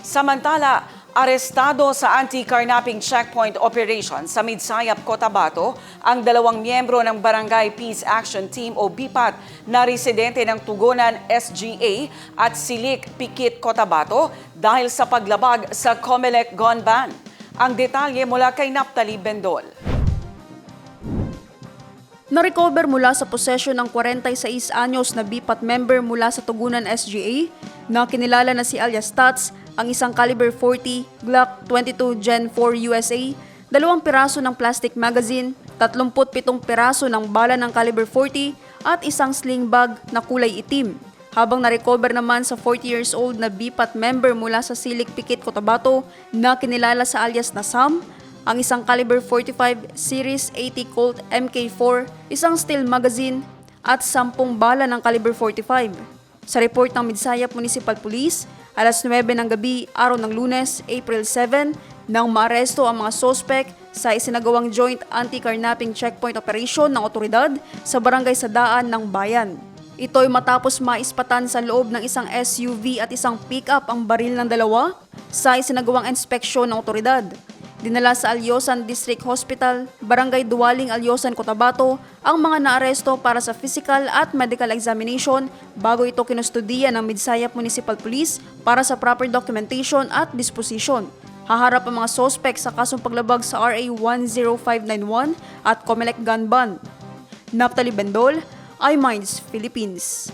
Samantala, arestado sa anti-carnapping checkpoint operation sa Midsayap, Cotabato ang dalawang miyembro ng Barangay Peace Action Team o BIPAT na residente ng Tugunan SGA at Silik Pikit, Cotabato dahil sa paglabag sa Comelec gun ban. Ang detalye mula kay Naptali Bendol. Na-recover mula sa posesyon ng 46 anyos na BIPAT member mula sa Tugunan SGA na kinilala na si alias Tats ang isang caliber 40 Glock 22 Gen 4 USA, dalawang piraso ng plastic magazine, 37 piraso ng bala ng caliber 40 at isang sling bag na kulay itim. Habang na-recover naman sa 40 years old na BIPAT member mula sa Silik Pikit, Cotabato na kinilala sa alias na Sam, ang isang caliber 45 Series 80 Colt MK4, isang steel magazine at 10 bala ng caliber 45. Sa report ng Midsayap Municipal Police, alas 9 ng gabi, araw ng lunes, April 7, nang maaresto ang mga sospek sa isinagawang joint anti-carnapping checkpoint operation ng otoridad sa barangay Sadaan ng Bayan. Ito'y matapos maispatan sa loob ng isang SUV at isang pickup ang baril ng dalawa sa isinagawang inspeksyon ng otoridad. Dinala sa Alyosan District Hospital, Barangay Duwaling, Alyosan, Cotabato ang mga naaresto para sa physical at medical examination bago ito kinustudiya ng Midsayap Municipal Police para sa proper documentation at disposition. Haharap ang mga sospek sa kasong paglabag sa RA 10591 at Comelec Gun Ban. Naptali Bendol, iMinds Philippines.